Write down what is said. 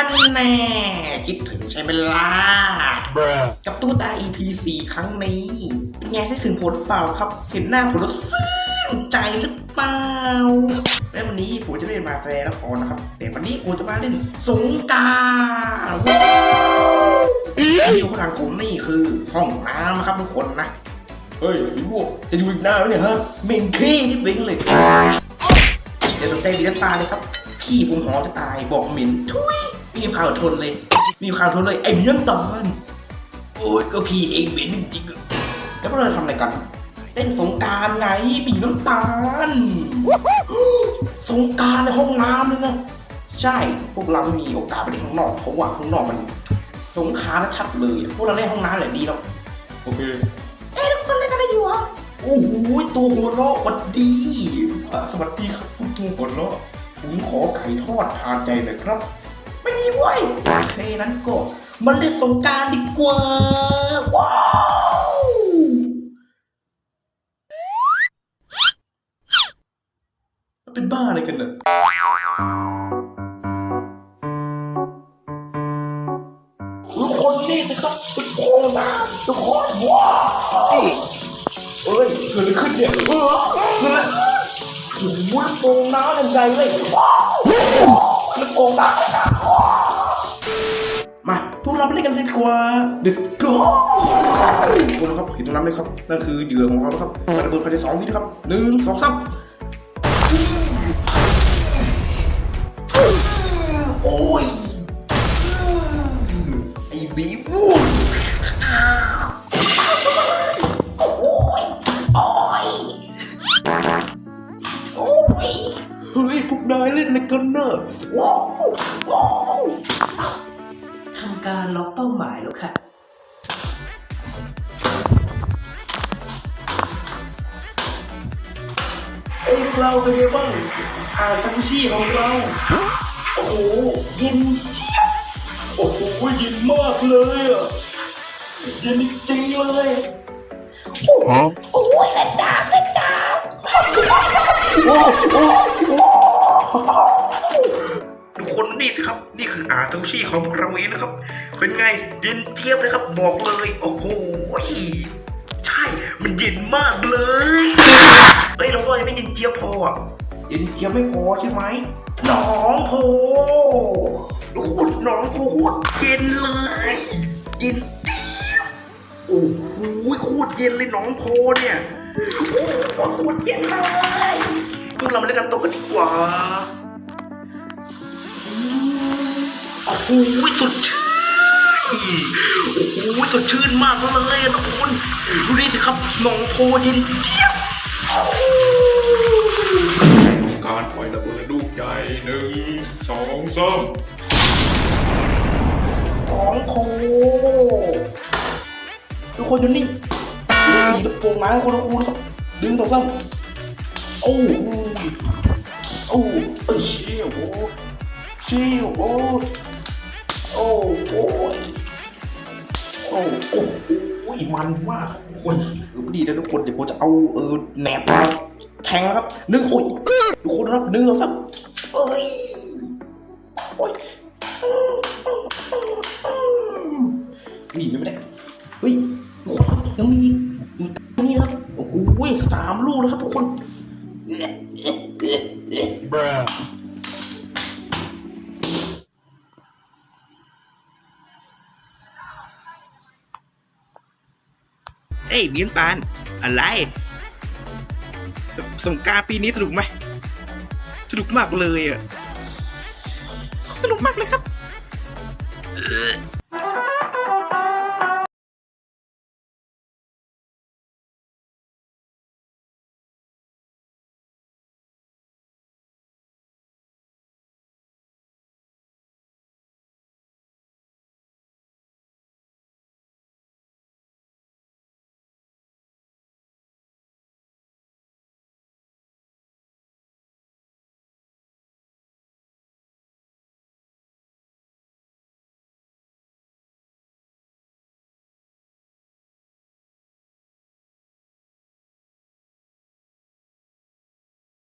ฮันแน่คิดถึงใช่ไหมล่ะ Bruh. กับตู้ตา EP 4ครั้งนี้ เป็นไงได้ถึงผลเปล่าครับ เห็นหน้าผมแล้วซื่นใจหรือเปล่า และวันนี้ผมจะไม่ได้มาแสดงละครนะครับ แต่วันนี้ผมจะมาเล่นสงกรารว้าวที่อยู่ข้างหลังผมนี่คือห้องน้ำนะครับทุกคนนะ เฮ้ยไอ้พวกจะอยู่อีกนานไหมเนี่ยฮะเหม็นขี้ที่เบ้งเลยอย่าสนใจดีน้ำตาเลยครับ พี่ผมหอจะตายบอกเหม็นทุยไมมีข่าวทนเลยไมมีข่าวทนเลยไอ้เนื้อตาลโอ้ยก็พี่เองเหม็นจริงๆอะแล้วพวกเราทำอะไรกันเล่นสงกรารไงปีน้ำตาลสงกรารในห้องน้ำเลยนะใช่พวกเราไม่มีโอกาสไปเล่นข้างนอกเพราะว่าข้างนอกมันสงขลาชัดเลยอะพวกเราเล่นห้องน้ำแหละดีแล้วโอเคเอ้ยทุกคนเล่นกันได้อยู่เหรอโอ้โหตัวหัวเราะหวัดดีอะสวัสดีครับคุณตัวหัวเราะผมขอไก่ทอดทานใจหน่อยครับ ไม่มีเว้ยโอเคนั้นก็มันเล่นสงการดีกว่า ว้าวมันเป็นบ้าอะไรกันเนอะทุกคนนี่นะครับทุกคนนะทุกคนว้าวเอ้ยเกิดอะไรขึ้นเนี่ยเออเกิดอะไรโอ้โหโป่งน้ำยังไงเลยว้าวลูกโป่งน้ำ นะมาพวกเราไปเล่นกันดีกว่าเด็กก็คนะครับเห็นตรงนั้นไหมครับนั่นคือเหยื่อของเราครับระเบิดภายในสองวินะครับหนึ่งสองสามโอ้ยไอ้บีบูโอ้ยโอ้ยโอ้ยเฮ้ยพวกนายเล่นอะไรกันเนอะว้า การล็อกเป้าหมายแล้วค่ะเอ้ยพวกเราเป็นไงบ้างอ่านทังชี่ของเรา โอ้โหเย็นเจี๊ยบโอ้โหเย็นมากเลยอะเย็นจริงเลยโอ้ยเล่นน้ำเล่นน้ำโอ้โหทุกคนนี่สิครับ นี่คืออาซูชิของเราเองนะครับ เป็นไงเย็นเจี๊ยบเลยครับบอกเลยโอ้โหใช่มันเย็นมากเลยเฮ้ยเราว่ายังไม่เย็นเจี๊ยบพออะเย็นเจี๊ยบไม่พอใช่ไหมหนองโพทุกคนหนองโพโคตรเย็นเลยเย็นเจี๊ยบโอ้โหโคตรเย็นเลยหน้องโพเนี่ยโอ้โหโคตรเย็นเลยพวกเรามาเล่นน้ำตกกันดีกว่าอืมโอ้โหสดชื่น โอ้โหสดชื่นมากเลยอะทุกคนดูนี่สิครับหน้องโพเย็นเจี๊ยบการปล่อยระเบิดลูกใหญ่หนึ่งสองสามหน้องโพทุกคนอยู่นี่มีลูกโป่งมาให้คนละคูนะครับดึงต่อซ้ำโอ้โหโอ้เอ้ยเชี่ยวโอ้เชี่ยวโอ้โอ้โอ้ย โอ้โอ้โอ้ยมันมากทุกคนเออดีนะทุกคนเดี๋ยวผมจะเอาเออแหนบมาแทงครับหนึ่งโอ้ยทุกคนนะครับหนึ่งสองสามเอ้ยโอ้ยหนีไม่ได้เฮ้ยทุกคนครับยังมีอีกอีกนี่นะครับโอ้โหสามลูกนะครับทุกคน Bruh. เอ้ยเบียนปาน อะไร สงกรารปีนี้สนุกไหมสนุกมากเลยอะ สนุกมากเลยครับ